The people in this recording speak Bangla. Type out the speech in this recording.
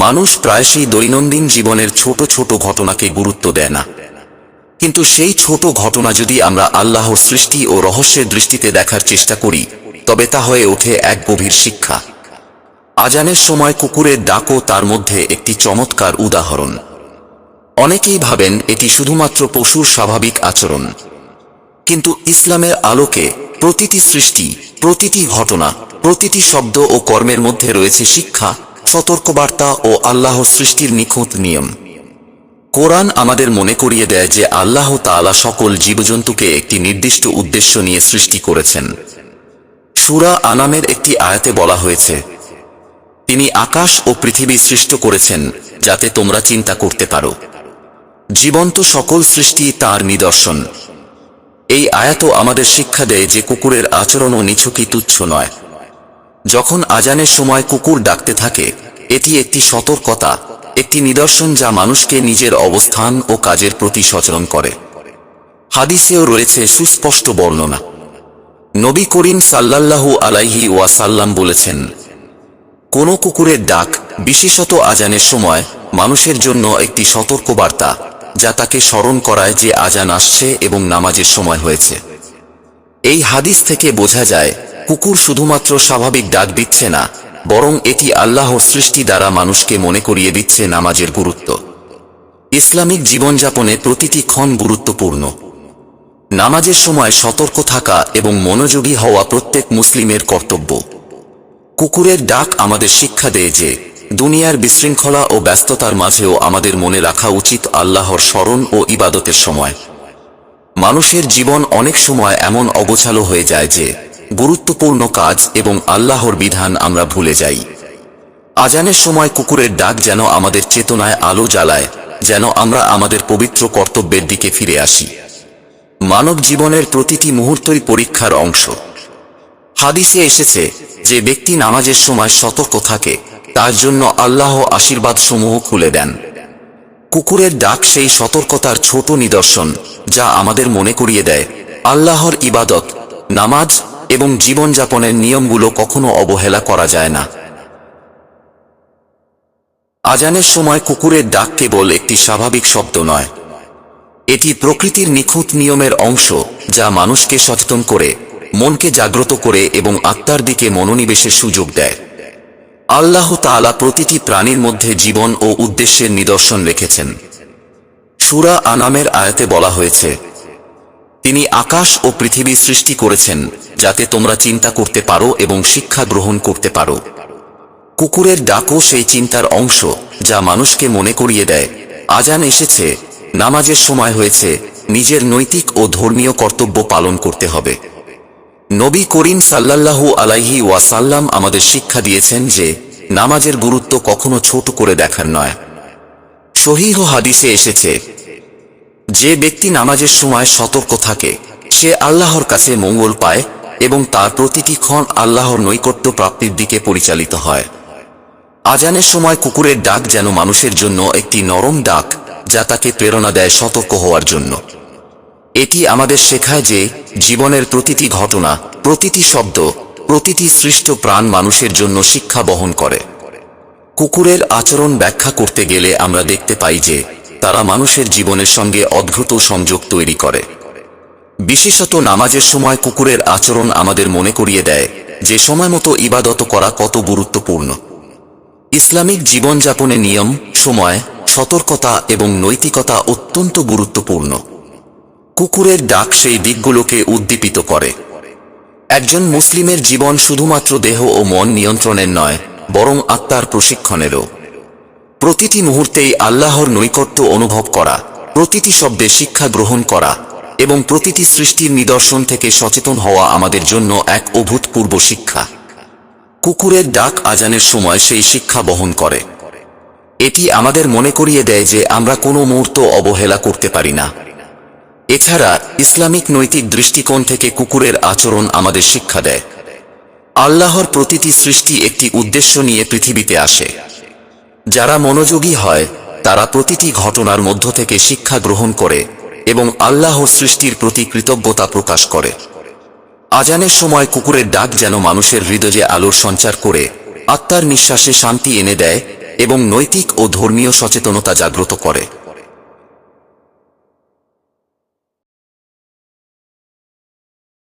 মানুষ প্রায়শই দৈনন্দিন জীবনের ছোট ছোট ঘটনাকে গুরুত্ব দেয় না। কিন্তু সেই ছোট ঘটনা যদি আমরা আল্লাহর সৃষ্টি ও রহস্যের দৃষ্টিতে দেখার চেষ্টা করি, তবে তা হয়ে ওঠে এক গভীর শিক্ষা। আজানের সময় কুকুরের ডাকও তার মধ্যে একটি চমৎকার উদাহরণ। অনেকেই ভাবেন এটি শুধুমাত্র পশুর স্বাভাবিক আচরণ। কিন্তু ইসলামের আলোকে প্রতিটি সৃষ্টি, প্রতিটি ঘটনা, প্রতিটি শব্দ ও কর্মের মধ্যে রয়েছে শিক্ষা সতর্কবার্তা ও আল্লাহর সৃষ্টির নিখুঁত নিয়ম। কোরআন আমাদের মনে করিয়ে দেয় যে আল্লাহ তাআলা সকল জীবজন্তুকে একটি নির্দিষ্ট উদ্দেশ্য নিয়ে সৃষ্টি করেছেন। সুরা আনামের একটি আয়াতে বলা হয়েছে, তিনি আকাশ ও পৃথিবী সৃষ্ট করেছেন যাতে তোমরা চিন্তা করতে পারো। জীবন্ত সকল সৃষ্টি তার নিদর্শন। এই আয়াত আমাদের শিক্ষা দেয় যে কুকুরের আচরণও নিছকি তুচ্ছ নয়। যখন আজানের সময় কুকুর ডাকতে থাকে, এটি একটি সতর্কতা, একটি নিদর্শন যা মানুষকে নিজের অবস্থান ও কাজের প্রতি সচেতন করে। হাদিসেও রয়েছে সুস্পষ্ট বর্ণনা। নবী করিম সাল্লাল্লাহু আলাইহি ওয়াসাল্লাম বলেছেন, কোন কুকুরের ডাক, বিশেষত আজানের সময়, মানুষের জন্য একটি সতর্কবার্তা, যা তাকে স্মরণ করায় যে আজান আসছে এবং নামাজের সময় হয়েছে। এই হাদিস থেকে বোঝা যায় কুকুর শুধুমাত্র স্বাভাবিক ডাক দিচ্ছে না, বরং এটি আল্লাহর সৃষ্টি দ্বারা মানুষকে মনে করিয়ে দিচ্ছে নামাজের গুরুত্ব। ইসলামিক জীবনযাপনে প্রতিটি ক্ষণ গুরুত্বপূর্ণ। নামাজের সময় সতর্ক থাকা এবং মনোযোগী হওয়া প্রত্যেক মুসলিমের কর্তব্য। কুকুরের ডাক আমাদের শিক্ষা দেয় যে, দুনিয়ার বিশৃঙ্খলা ও ব্যস্ততার মাঝেও আমাদের মনে রাখা উচিত আল্লাহর স্মরণ ও ইবাদতের সময়। মানুষের জীবন অনেক সময় এমন অগোছালো হয়ে যায় যে গুরুত্বপূর্ণ কাজ এবং আল্লাহর বিধান আমরা ভুলে যাই। আজানের সময় কুকুরের ডাক যেন আমাদের চেতনায় আলো জ্বালায়, যেন আমরা আমাদের পবিত্র কর্তব্যের দিকে ফিরে আসি। মানব জীবনের প্রতিটি মুহূর্তই পরীক্ষার অংশ। হাদিসে এসেছে যে ব্যক্তি নামাজের সময় সতর্ক থাকে, তার জন্য আল্লাহ আশীর্বাদ সমূহ খুলে দেন। কুকুরের ডাক সেই সতর্কতার ছোট নিদর্শন, যা আমাদের মনে করিয়ে দেয়, আল্লাহর ইবাদত, নামাজ এবং জীবনযাপনের নিয়মগুলো কখনো অবহেলা করা যায় না। আজানের সময় কুকুরের ডাক কেবল একটি স্বাভাবিক শব্দ নয়। এটি প্রকৃতির নিখুঁত নিয়মের অংশ যা মানুষকে সচেতন করে, মনকে জাগ্রত করে এবং আত্মার দিকে মনোনিবেশের সুযোগ দেয়। আল্লাহ তাআলা প্রতিটি প্রাণীর মধ্যে জীবন ও উদ্দেশ্যের নিদর্শন রেখেছেন। সুরা আনামের আয়াতে বলা হয়েছে তিনি আকাশ ও পৃথিবী সৃষ্টি করেছেন, যাতে তোমরা চিন্তা করতে পারো এবং শিক্ষা গ্রহণ করতে পারো। কুকুরের ডাকও সেই চিন্তার অংশ, যা মানুষকে মনে করিয়ে দেয়। আজান এসেছে, নামাজের সময় হয়েছে, নিজের নৈতিক ও ধর্মীয় কর্তব্য পালন করতে হবে। নবী করিম সাল্লাল্লাহু আলাইহি ওয়াসাল্লাম আমাদের শিক্ষা দিয়েছেন যে, নামাজের গুরুত্ব কখনো ছোট করে দেখার নয়। সহিহ হাদিসে এসেছে যে ব্যক্তি নামাজের সময় সতর্ক থাকে, সে আল্লাহর কাছে মঙ্গল পায় এবং তার প্রতিটি ক্ষণ আল্লাহর নৈকট্য প্রাপ্তির দিকে পরিচালিত হয়। আজানের সময় কুকুরের ডাক যেন মানুষের জন্য একটি নরম ডাক যা তাকে প্রেরণা দেয় সতর্ক হওয়ার জন্য। এটি আমাদের শেখায় যে জীবনের প্রতিটি ঘটনা, প্রতিটি শব্দ, প্রতিটি সৃষ্ট প্রাণ মানুষের জন্য শিক্ষা বহন করে। কুকুরের আচরণ ব্যাখ্যা করতে গেলে আমরা দেখতে পাই যে তারা মানুষের জীবনের সঙ্গে অদ্ভুত সংযোগ তৈরি করে। বিশেষত নামাজের সময় কুকুরের আচরণ আমাদের মনে করিয়ে দেয় যে সময় মতো ইবাদত করা কত গুরুত্বপূর্ণ। ইসলামিক জীবনযাপনে নিয়ম, সময়, সতর্কতা এবং নৈতিকতা অত্যন্ত গুরুত্বপূর্ণ। কুকুরের ডাক সেই দিকগুলোকে উদ্দীপিত করে। একজন মুসলিমের জীবন শুধুমাত্র দেহ ও মন নিয়ন্ত্রণের নয়, বরং আত্মার প্রশিক্ষণেরও। প্রতিটি মুহূর্তেই আল্লাহর নৈকট্য অনুভব করা, প্রতিটি শব্দে শিক্ষা গ্রহণ করা এবং প্রতিটি সৃষ্টির নিদর্শন থেকে সচেতন হওয়া আমাদের জন্য এক অভূতপূর্ব শিক্ষা। কুকুরের ডাক আজানের সময় সেই শিক্ষা বহন করে। এটি আমাদের মনে করিয়ে দেয় যে আমরা কোনো মুহূর্ত অবহেলা করতে পারি না। এছাড়া ইসলামিক নৈতিক দৃষ্টিকোণ থেকে কুকুরের আচরণ আমাদের শিক্ষা দেয়। আল্লাহর প্রতিটি সৃষ্টি একটি উদ্দেশ্য নিয়ে পৃথিবীতে আসে। যারা মনোযোগী হয়, তারা প্রতিটি ঘটনার মধ্য থেকে শিক্ষা গ্রহণ করে এবং আল্লাহ সৃষ্টির প্রতি কৃতজ্ঞতা প্রকাশ করে। আজানের সময় কুকুরের ডাক যেন মানুষের হৃদয়ে আলোর সঞ্চার করে, আত্মার নিঃশ্বাসে শান্তি এনে দেয় এবং নৈতিক ও ধর্মীয় সচেতনতা জাগ্রত করে।